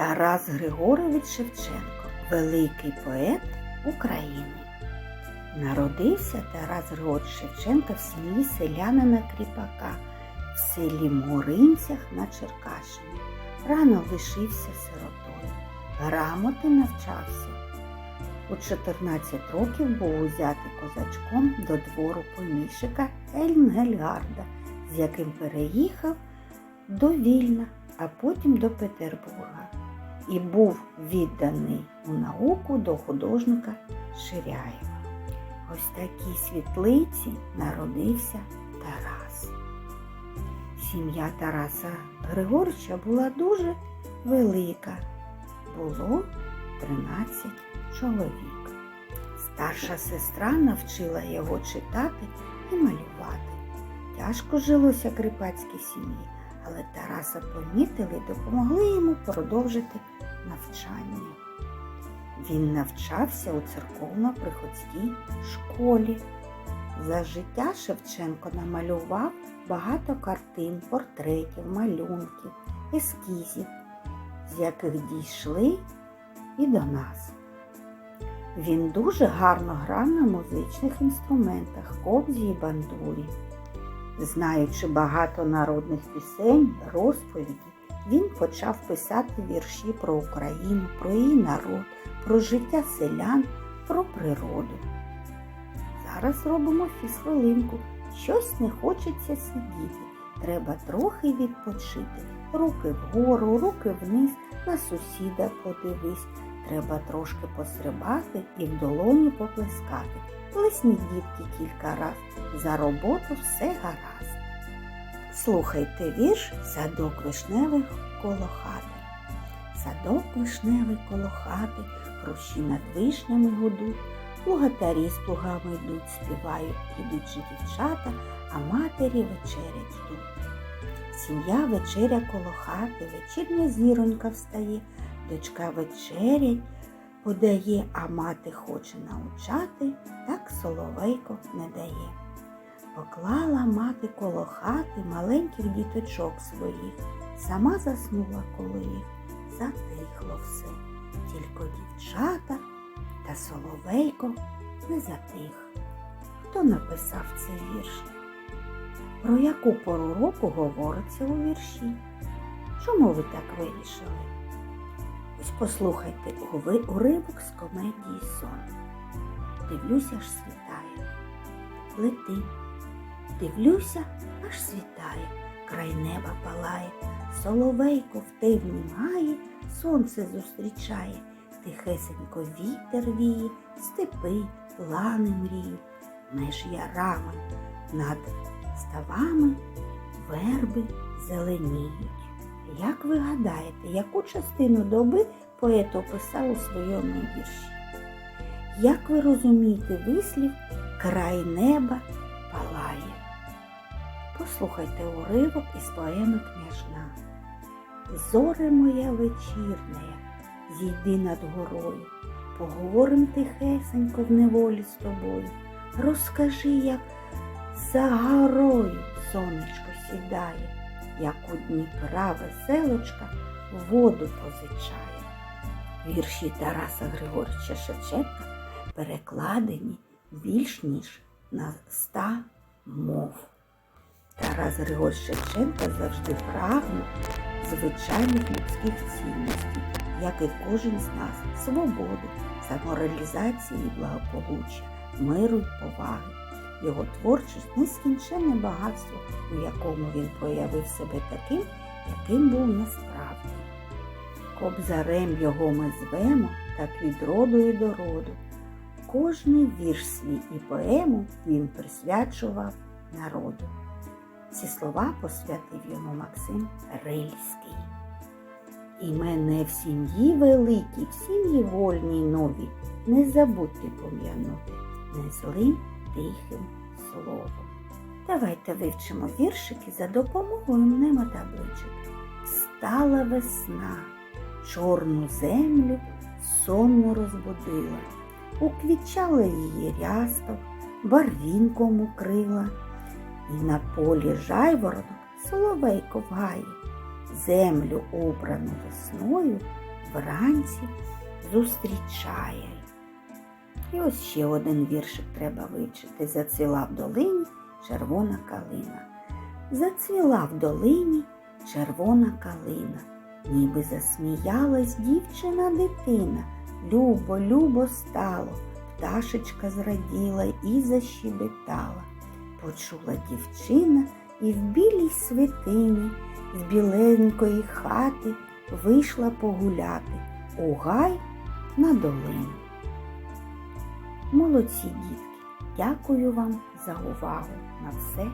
Тарас Григорович Шевченко великий поет України. Народився Тарас Григорович Шевченко в сім'ї селянина Кріпака в селі Муринцях на Черкащині. Рано лишився сиротою, грамоти навчався. У 14 років був узятий козачком до двору поміщика Ельнгельгарда, з яким переїхав до Вільна, а потім до Петербурга і був відданий у науку до художника Ширяєва. Ось такій світлиці народився Тарас. Сім'я Тараса Григоровича була дуже велика. Було 13 чоловік. Старша сестра навчила його читати і малювати. Тяжко жилося кріпацькій сім'ї, але Тараса помітили і допомогли йому продовжити навчання. Він навчався у церковно-приходській школі. За життя Шевченко намалював багато картин, портретів, малюнків, ескізів, з яких дійшли і до нас. Він дуже гарно грав на музичних інструментах, кобзі і бандурі. Знаючи багато народних пісень, розповіді, він почав писати вірші про Україну, про її народ, про життя селян, про природу. Зараз робимо фізхвилинку. Щось не хочеться сидіти. Треба трохи відпочити. Руки вгору, руки вниз, на сусіда подивись. Треба трошки пострибати і в долоні поплескати. Плесніть дітки кілька раз. За роботу все гаразд. Слухайте вірш Садок вишневий коло хати. Садок вишневий коло хати, хрущі над вишнями гудуть, плугатарі з плугами йдуть, співають, же дівчата, а матері вечерять йдуть. Сім'я вечеря коло хати, вечірня зіронька встає, дочка вечерять подає, а мати хоче научати, так соловейко не дає. Поклала мати коло хати маленьких діточок своїх, сама заснула коло їх, затихло все, тільки дівчата та соловейко не затих. Хто написав цей вірш? Про яку пору року говориться у вірші? Чому ви так вирішили? Ось послухайте уривок з комедії сон. Дивлюся, аж світає. Лети. Дивлюся, аж світає, край неба палає, соловейко в тивні має, сонце зустрічає, тихесенько вітер віє, степи, лани мріють, меж ярами, над ставами верби зеленіють. Як ви гадаєте, яку частину доби поет описав у своєму вірші? Як ви розумієте вислів край неба палає? Послухайте уривок із поеми княжна. Зоре моя вечірня, зійди над горою, поговорим тихесенько в неволі з тобою. Розкажи, як за горою сонечко сідає, як у Дніпра веселочка воду позичає. Вірші Тараса Григоровича Шевченка перекладені більш ніж на ста мов. Тарас Григорович Шевченко завжди прагнув звичайних людських цінностей, як і кожен з нас, свободи, самореалізації і благополуччя, миру й поваги. Його творчість нескінченне багатство, у якому він проявив себе таким, яким був насправді. Кобзарем його ми звемо, так від роду і до роду. Кожний вірш свій і поему він присвячував народу. Ці слова посвятив йому Максим Рильський. І мене в сім'ї великій, в сім'ї вольній новій, не забудьте пом'янути не злим тихим словом. Давайте вивчимо віршики за допомогою мнемотабличок. Стала весна, чорну землю сонно розбудила, уквічала її рясток, барвінком укрила, і на полі жайворонок соловейко в землю убрану весною вранці зустрічає. І ось ще один віршик треба вивчити. Зацвіла в долині червона калина. Зацвіла в долині червона калина. Ніби засміялась дівчина дитина. Любо, любо стало. Пташечка зраділа і защебетала. Почула дівчина і в білій свитині з біленької хати вийшла погуляти у гай на долину. Молодці дітки, дякую вам за увагу. На все